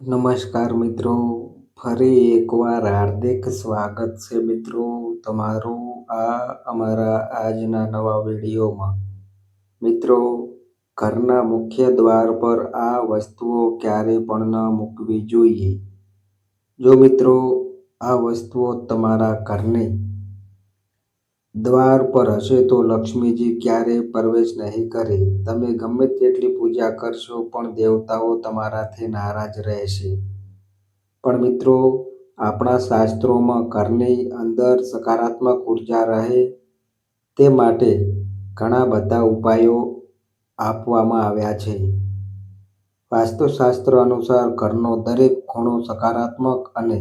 નમસ્કાર મિત્રો, ફરી એકવાર હાર્દિક સ્વાગત છે મિત્રો તમારું આ અમારા આજના નવા વિડીયોમાં. મિત્રો, ઘરના મુખ્ય દ્વાર પર આ વસ્તુઓ ક્યારે પણ ન મૂકવી જોઈએ. જો મિત્રો, આ વસ્તુઓ તમારા ઘરની દ્વાર પર હશે તો લક્ષ્મીજી ક્યારેય પ્રવેશ નહીં કરે. તમે ગમે તેટલી પૂજા કરશો પણ દેવતાઓ તમારાથી નારાજ રહેશે. પણ મિત્રો, આપણા શાસ્ત્રોમાં ઘરની અંદર સકારાત્મક ઊર્જા રહે તે માટે ઘણા બધા ઉપાયો આપવામાં આવ્યા છે. વાસ્તુશાસ્ત્ર અનુસાર ઘરનો દરેક ખૂણો સકારાત્મક અને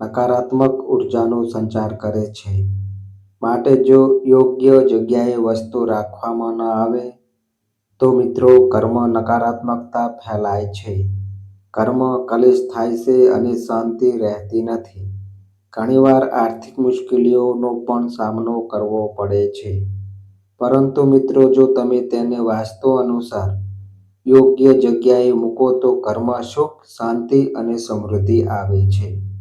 નકારાત્મક ઉર્જાનો સંચાર કરે છે. માટે જો યોગ્ય જગ્યાએ વસ્તુ રાખવામાં ન આવે, તો મિત્રો કર્મ નકારાત્મકતા ફેલાય છે. કર્મ કલેશ થાય છે અને શાંતિ રહેતી નથી. ઘણીવાર આર્થિક મુશ્કેલીઓનો પણ સામનો કરવો પડે છે. પરંતુ મિત્રો, જો તમે તેને વાસ્તુ અનુસાર યોગ્ય જગ્યાએ મૂકો, તો ઘરમાં સુખ, શાંતિ અને સમૃદ્ધિ આવે છે.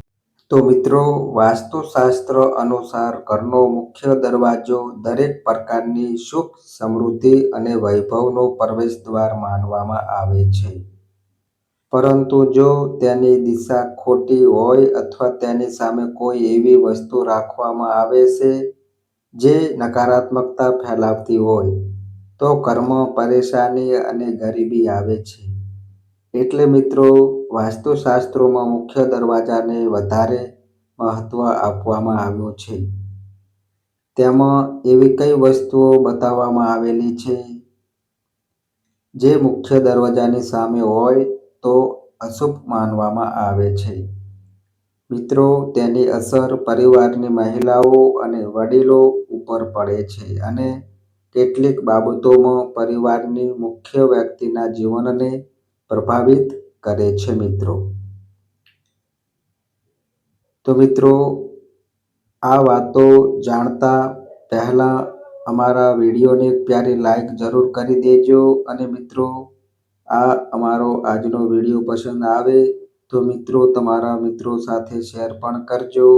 તો મિત્રો, વાસ્તુશાસ્ત્ર અનુસાર ઘરનો મુખ્ય દરવાજો દરેક પ્રકારની સુખ, સમૃદ્ધિ અને વૈભવનો પ્રવેશ દ્વાર માનવામાં આવે છે. પરંતુ જો તેની દિશા ખોટી હોય અથવા તેની સામે કોઈ એવી વસ્તુ રાખવામાં આવે છે જે નકારાત્મકતા ફેલાવતી હોય, તો કર્મ પરેશાની અને ગરીબી આવે છે. એટલે મિત્રો, વાસ્તુશાસ્ત્રોમાં મુખ્ય દરવાજાને વધારે મહત્ત્વ આપવામાં આવ્યું છે. તેમાં એવી કઈ વસ્તુઓ બતાવવામાં આવેલી છે? જે મુખ્ય દરવાજાની સામે હોય તો અશુભ માનવામાં આવે છે. મિત્રો, તેની અસર પરિવારની મહિલાઓ અને વડીલો ઉપર પડે છે અને કેટલીક બાબતોમાં પરિવારની મુખ્ય વ્યક્તિના જીવનને પ્રભાવિત કરે છે મિત્રો. તો મિત્રો, આ વાતો જાણતા પહેલાં અમારા વિડીયોને પ્યારી લાઈક જરૂર કરી દેજો અને મિત્રો, આ અમારો આજનો વીડિયો પસંદ આવે તો મિત્રો તમારા મિત્રો સાથે શેર પણ કરજો.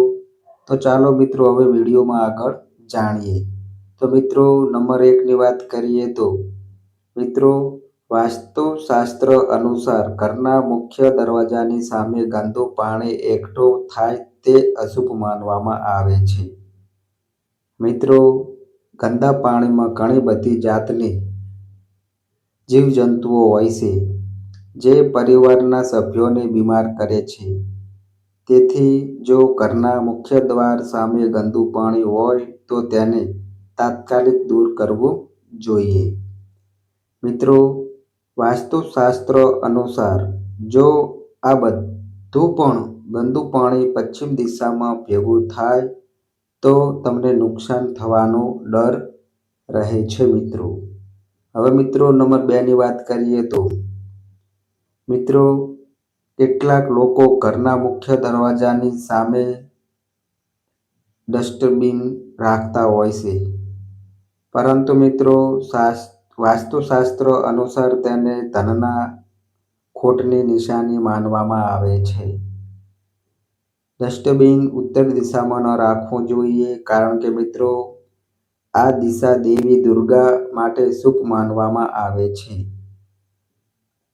તો ચાલો મિત્રો હવે વિડીયોમાં આગળ જાણીએ. તો મિત્રો, નંબર એકની વાત કરીએ તો મિત્રો વાસ્તુશાસ્ત્ર અનુસાર ઘરના મુખ્ય દરવાજાની સામે ગંદુ પાણી એકઠું થાય તે અશુભ માનવામાં આવે છે. મિત્રો, ગંદા પાણીમાં ઘણી બધી જાતની જીવજંતુઓ હોય છે, જે પરિવારના સભ્યોને બીમાર કરે છે. તેથી, જો ઘરના મુખ્ય દ્વાર સામે ગંદુ પાણી હોય, તો તેને તાત્કાલિક દૂર કરવું જોઈએ. મિત્રો વાસ્તુશાસ્ત્ર અનુસાર, જો આ બધું પણ ગંદુ પાણી પશ્ચિમ દિશામાં ભેગું થાય, તો તમને નુકસાન થવાનો ડર રહે છે મિત્રો. હવે મિત્રો નંબર બેની વાત કરીએ તો, મિત્રો કેટલાક લોકો ઘરના મુખ્ય દરવાજાની સામે ડસ્ટબિન રાખતા હોય છે. પરંતુ મિત્રો વાસ્તુશાસ્ત્ર અનુસાર તેને ધનના ખોટની નિશાની માનવામાં આવે છે. ડસ્ટબિન ઉત્તર દિશામાં ન રાખવું જોઈએ કારણ કે મિત્રો, આ દિશા દેવી દુર્ગા માટે શુભ માનવામાં આવે છે.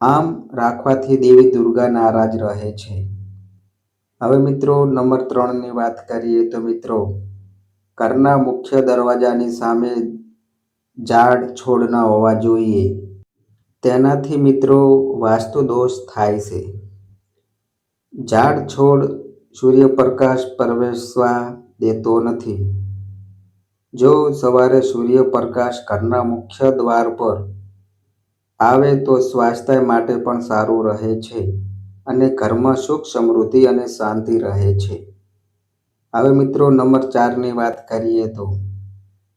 આમ રાખવાથી દેવી દુર્ગા નારાજ રહે છે. હવે મિત્રો, નંબર ત્રણની વાત કરીએ તો મિત્રો, ઘરના મુખ્ય દરવાજાની સામે ઝાડ છોડ ન હોવા જોઈએ. તેનાથી મિત્રો વાસ્તુ દોષ થાય છે. ઝાડ છોડ સૂર્યપ્રકાશ પ્રવેશવા દેતો નથી. જો સવારે સૂર્યપ્રકાશ ઘરના મુખ્ય દ્વાર પર આવે તો સ્વાસ્થ્ય માટે પણ સારું રહે છે અને ઘરમાં સુખ, સમૃદ્ધિ અને શાંતિ રહે છે. હવે મિત્રો નંબર ચારની વાત કરીએ તો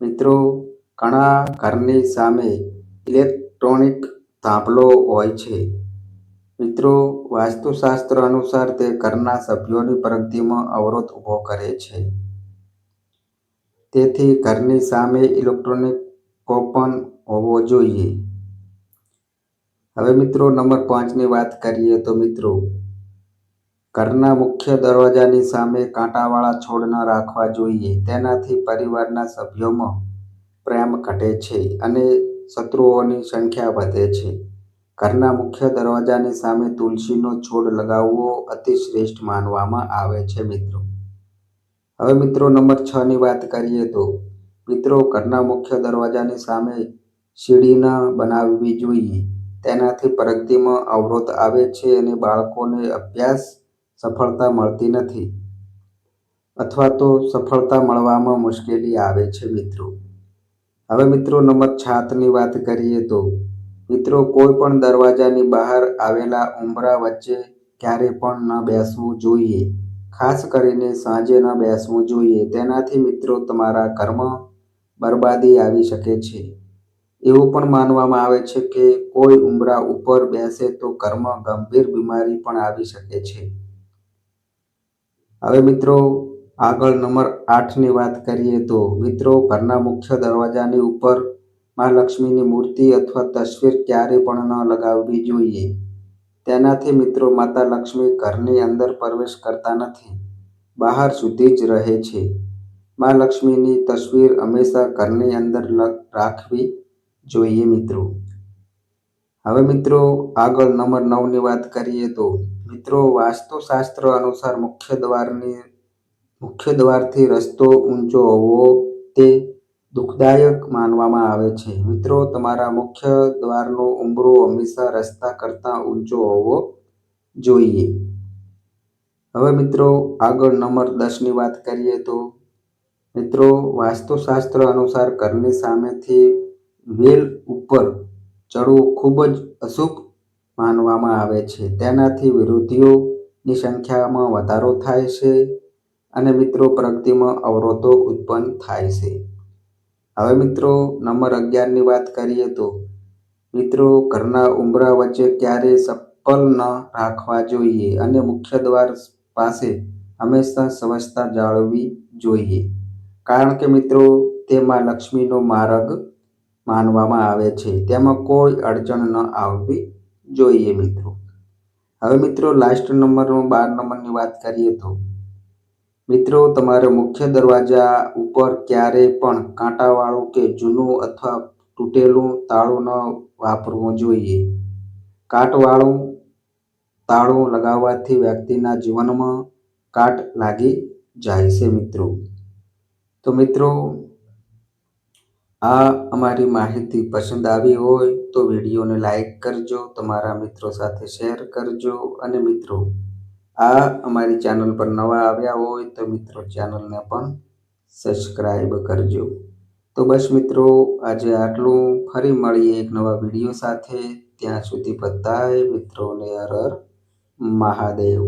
મિત્રો ઘણા ઘરની સામે ઇલેક્ટ્રોનિક થાંભલો હોય છે. મિત્રો, વાસ્તુશાસ્ત્ર અનુસાર તે ઘરના સભ્યોની પ્રગતિમાં અવરોધ ઊભો કરે છે. તેથી ઘરની સામે ઇલેક્ટ્રોનિક કોપન હોવો જોઈએ. હવે મિત્રો, નંબર પાંચની વાત કરીએ તો મિત્રો, ઘરના મુખ્ય દરવાજાની સામે કાંટાવાળા છોડ ન રાખવા જોઈએ. તેનાથી પરિવારના સભ્યોમાં પ્રેમ ઘટે છે અને શત્રુઓની સંખ્યા વધે છે. ઘરના મુખ્ય દરવાજાની સામે તુલસીનો છોડ લગાવવો અતિ શ્રેષ્ઠ માનવામાં આવે છે, મિત્રો. હવે મિત્રો નંબર છ ની વાત કરીએ તો, મિત્રો ઘરના મુખ્ય દરવાજાની સામે સીડી ન બનાવવી જોઈએ. તેનાથી પ્રગતિમાં અવરોધ આવે છે અને બાળકોને અભ્યાસ સફળતા મળતી નથી અથવા તો સફળતા મળવામાં મુશ્કેલી આવે છે, મિત્રો. હવે મિત્રો નંબર છાતની વાત કરીએ તો, મિત્રો કોઈ પણ દરવાજાની બહાર આવેલા ઉંબરા વચ્ચે ક્યારે પણ ન બેસવું જોઈએ. ખાસ કરીને સાંજે ન બેસવું જોઈએ. તેનાથી મિત્રો તમારા કર્મ બરબાદી આવી શકે છે. એવું પણ માનવામાં આવે છે કે કોઈ ઉંબરા ઉપર બેસે તો કર્મ ગંભીર બીમારી પણ આવી શકે છે. હવે મિત્રો આગળ નંબર આઠની વાત કરીએ તો મિત્રો ઘરના મુખ્ય દરવાજાની ઉપર મા લક્ષ્મીની મૂર્તિ અથવા તસવીર ક્યારે પણ ન લગાવવી જોઈએ. તેનાથી મિત્રો માતા લક્ષ્મી ઘરની અંદર પ્રવેશ કરતા નથી, બહાર સુધી જ રહે છે. મા લક્ષ્મીની તસવીર હંમેશા ઘરની અંદર રાખવી જોઈએ મિત્રો. હવે મિત્રો આગળ નંબર નવની વાત કરીએ તો મિત્રો વાસ્તુશાસ્ત્ર અનુસાર મુખ્ય દ્વારની મુખ્ય દ્વારથી રસ્તો ઊંચો હોવો તે દુઃખદાયક માનવામાં આવે છે. મિત્રો, તમારા મુખ્ય દ્વારનો ઉંબરો હંમેશા રસ્તા કરતાં ઊંચો હોવો જોઈએ. હવે મિત્રો, આગળ નંબર દસની વાત કરીએ તો, મિત્રો, વાસ્તુશાસ્ત્ર અનુસાર ઘરની સામેથી વેલ ઉપર ચડવું ખૂબ જ અશુભ માનવામાં આવે છે. તેનાથી વિરોધીઓની સંખ્યામાં વધારો થાય છે અને મિત્રો, પ્રગતિમાં અવરોધો ઉત્પન્ન થાય છે. હવે મિત્રો, નંબર અગિયારની વાત કરીએ તો, મિત્રો, ઘરના ઉંબરા વચ્ચે ક્યારેય ચપ્પલ ન રાખવા જોઈએ અને મુખ્ય દ્વાર પાસે હંમેશા સ્વચ્છતા જાળવવી જોઈએ. કારણ કે મિત્રો, તેમાં લક્ષ્મીનો માર્ગ માનવામાં આવે છે. તેમાં કોઈ અડચણ ન આવવી જોઈએ મિત્રો. હવે મિત્રો લાસ્ટ નંબરનો બાર નંબરની વાત કરીએ તો મિત્રો તમારે મુખ્ય દરવાજા ઉપર ક્યારેય પણ કાંટાવાળું કે જૂનું અથવા તૂટેલું તાળું ન વાપરવું જોઈએ. કાટવાળું તાળું લગાવવાથી વ્યક્તિના જીવનમાં કાટ લાગી જાય છે મિત્રો. તો મિત્રો આ અમારી માહિતી પસંદ આવી હોય તો વિડીયોને લાઈક કરજો, તમારા મિત્રો સાથે શેર કરજો અને મિત્રો આ અમારી ચેનલ પર નવા આવ્યા હોય તો મિત્રો ચેનલને પણ સબસ્ક્રાઈબ કરજો. તો બસ મિત્રો, આજે આટલું ફરી મળીએ એક નવા વીડિયો સાથે ત્યાં સુધી બધાય મિત્રોને હર મહાદેવ.